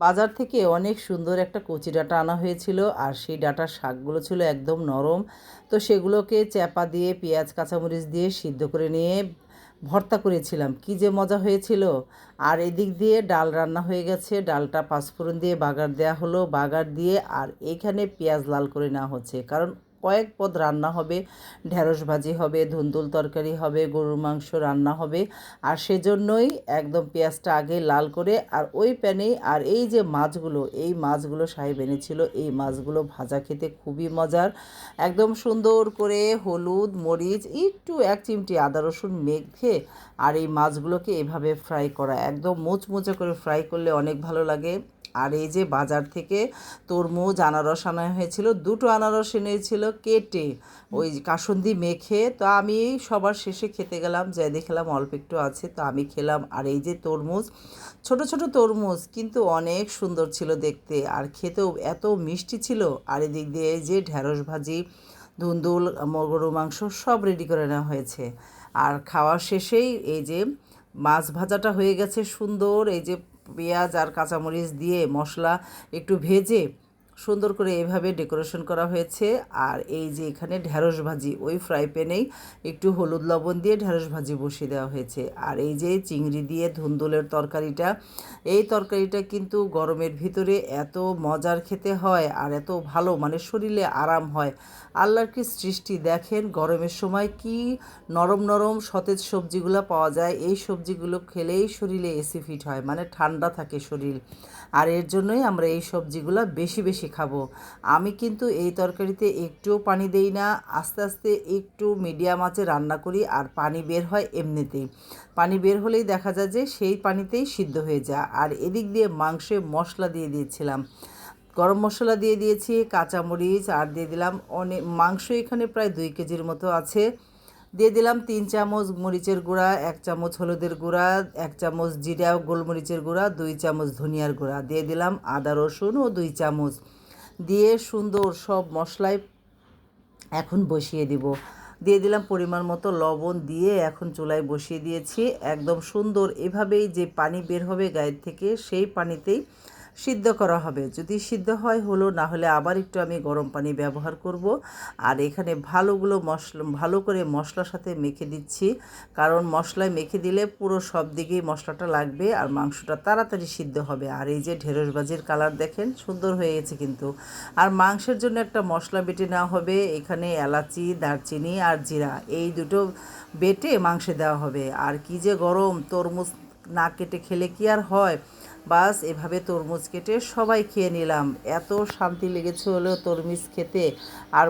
বাজার থেকে অনেক সুন্দর একটা কচি ডাঁটা আনা হয়েছিল আর সেই ডাঁটার শাকগুলো ছিল একদম নরম। তো সেগুলোকে চ্যাপা দিয়ে, পেঁয়াজ, কাঁচামরিচ দিয়ে সিদ্ধ করে নিয়ে ভর্তা করেছিলাম। কি যে মজা হয়েছিল। আর এদিক দিয়ে ডাল রান্না হয়ে গেছে। ডালটা পাঁচফোড়ন দিয়ে বাগার দেওয়া হলো। বাগার দিয়ে আর এইখানে পেঁয়াজ লাল করে নেওয়া হচ্ছে। কারণ কয়েক পদ রান্না হবে, ঢেঁড়স ভাজি হবে, ধুন্দুল তরকারি হবে, গরুর মাংস রান্না হবে। আর সেজন্যই একদম পেঁয়াজটা আগে লাল করে আর ওই প্যানেই আর এই যে মাছগুলো, এই মাছগুলো সাহেব এনেছিল, এই মাছগুলো ভাজা খেতে খুবই মজার। একদম সুন্দর করে হলুদ, মরিচ, একটু এক চিমটি আদা রসুন মেখে আর এই মাছগুলোকে এভাবে ফ্রাই করা, একদম মুচমুচে করে ফ্রাই করলে অনেক ভালো লাগে। আর এই যে বাজার থেকে তরমুজ, আনারস আনা হয়েছিল, দুটো আনারস এনেছিল কেটে, ওই কাসন্দি মেখে, তো আমি সবার শেষে খেতে গেলাম যাই দেখলাম অল্প একটু আছে, তো আমি খেলাম। আর এই যে তরমুজ, ছোট ছোট তরমুজ কিন্তু অনেক সুন্দর ছিল দেখতে, আর খেতেও এত মিষ্টি ছিল। আর এদিক দিয়ে যে ঢ্যাঁড়স ভাজি ধুন্দুল গরু মাংস সব রেডি করে নেওয়া হয়েছে। আর খাওয়ার শেষেই এই যে মাছ ভাজাটা হয়ে গেছে সুন্দর, এই যে পেঁয়াজ আর কাঁচামরিচ দিয়ে মশলা একটু ভেজে সুন্দর করে এভাবে ডেকোরেশন করা হয়েছে। আর এই যে এখানে ঢ্যাঁড়স ভাজি, ওই ফ্রাই প্যানেই একটু হলুদ লবণ দিয়ে ঢ্যাঁড়স ভাজি বসিয়ে দেওয়া হয়েছে। আর এই যে চিংড়ি দিয়ে ধুন্দুলের তরকারিটা, এই তরকারিটা কিন্তু গরমের ভিতরে এত মজার খেতে হয় আর এত ভালো মানে শরীরে আরাম হয়। আল্লাহর কি সৃষ্টি, দেখেন গরমের সময় কি নরম নরম সতেজ সবজিগুলো পাওয়া যায়। এই সবজিগুলো খেলেই শরীরে এসি ফিট হয় মানে ঠান্ডা থাকে শরীর। আর এর জন্যই আমরা এই সবজিগুলো বেশি বেশি খাব। আমি কিন্তু এই তরকারিতে একটুও পানি দেই না। আস্তে আস্তে একটু মিডিয়াম আঁচে রান্না করি আর পানি বের হয় এমনিতেই। পানি বের হলেই দেখা যায় যে সেই পানিতেই সিদ্ধ হয়ে যায়। আর এদিক দিয়ে মাংসে মশলা দিয়ে দিয়েছিলাম। গরম মশলা দিয়ে দিয়েছি, কাঁচামরিচ আর দিয়ে দিলাম অনেক মাংস এখানে প্রায় দুই কেজির মতো আছে। দিয়ে দিলাম তিন চামচ মরিচের গুঁড়া, এক চামচ হলুদের গুঁড়া, এক চামচ জিরা গোলমরিচের গুঁড়া, দুই চামচ ধনিয়ার গুঁড়া। দিয়ে দিলাম আদা, রসুন ও দুই চামচ। দিয়ে সুন্দর সব মশলায় এখন বসিয়ে দিব। দিয়ে দিলাম পরিমাণ মতো লবণ দিয়ে এখন চুলায় বসিয়ে দিয়েছি। একদম সুন্দর এভাবেই যে পানি বের হবে গায়ের থেকে সেই পানিতেই সিদ্ধ করা হবে। যদি সিদ্ধ হয়, হলো না হলে আবার একটু আমি গরম পানি ব্যবহার করব। আর এখানে ভালোগুলো মশলা ভালো করে মশলার সাথে মেখে দিচ্ছি। কারণ মশলায় মেখে দিলে পুরো সব দিকেই মশলাটা লাগবে আর মাংসটা তাড়াতাড়ি সিদ্ধ হবে। আর এই যে ঢেঁড়স ভাজির কালার দেখেন, সুন্দর হয়ে গেছে কিন্তু। আর মাংসের জন্য একটা মশলা বেটে নেওয়া হবে। এখানে এলাচি, দারচিনি আর জিরা, এই দুটো বেটে মাংসে দেওয়া হবে। আর কি যে গরম, তরমুজ না কেটে খেলে কি আর হয়? বাস এভাবে তরমুজ কেটে সবাই খেয়ে নিলাম। এত শান্তি লেগেছে হলো তরমুজ খেতে। আর